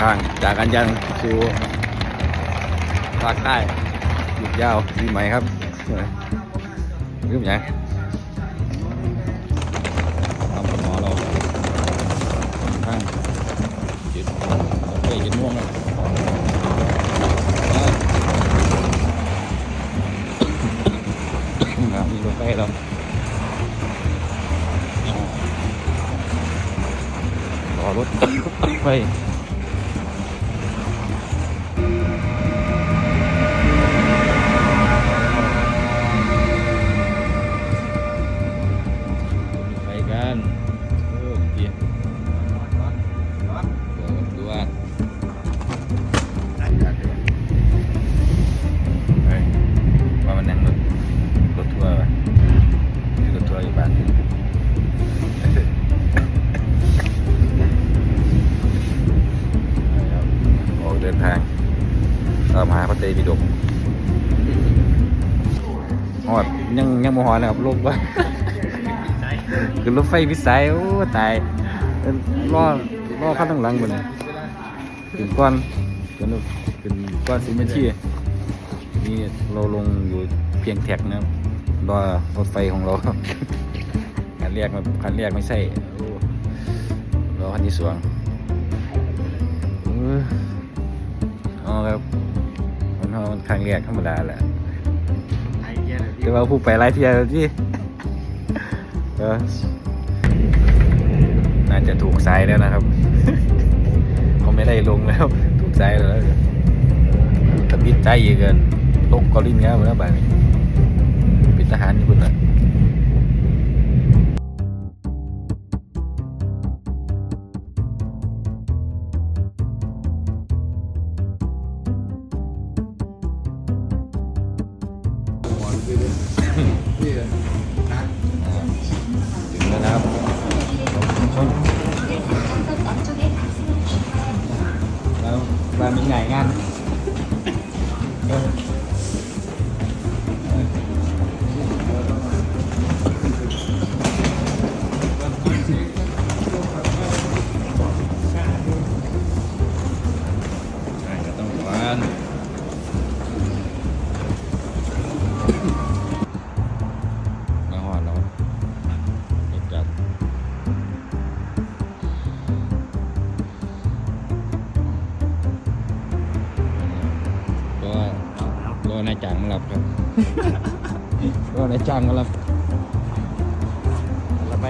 ทางจากกันยันสู่ภาคใต้หยุดยาวปีใหม่ครับยืมยังทำหมอเราข้างจิตเฮ้ยจิตม่วงเลยครับมีรถไฟเรารอรถไฟ ตามหาพระเตปิฎกฮอดยังยังโมหอนะครับลกว่าคือรถไฟวิสัยโอ้ตายเอิ้อขั้นตั้งหลังบนถึงก้อนถึงถึงก้อนสิบนที่นี่เราลงอยู่เพียงแท็กนะครับรอรถไฟของเราคันแรกมันคันแรกไม่ใช่รอคันที่สองออเอ๋อครับ เอามันครั้งแรกธรรมดาแหละแต่ว่าผู้ไปหลายเที่ยวที่ก็น่าจะถูกสายแล้วนะครับ เขาไม่ได้ลงแล้ว ถูกสายแล้วตะปิดใจอีกเกินตกกอลินแล้วแล้วแบบนี้เป็น ถึงแล้วนะครับแล้วมามีไงงาน นายจ้างมารับครับ ก็นายจ้างมารับแล้วไป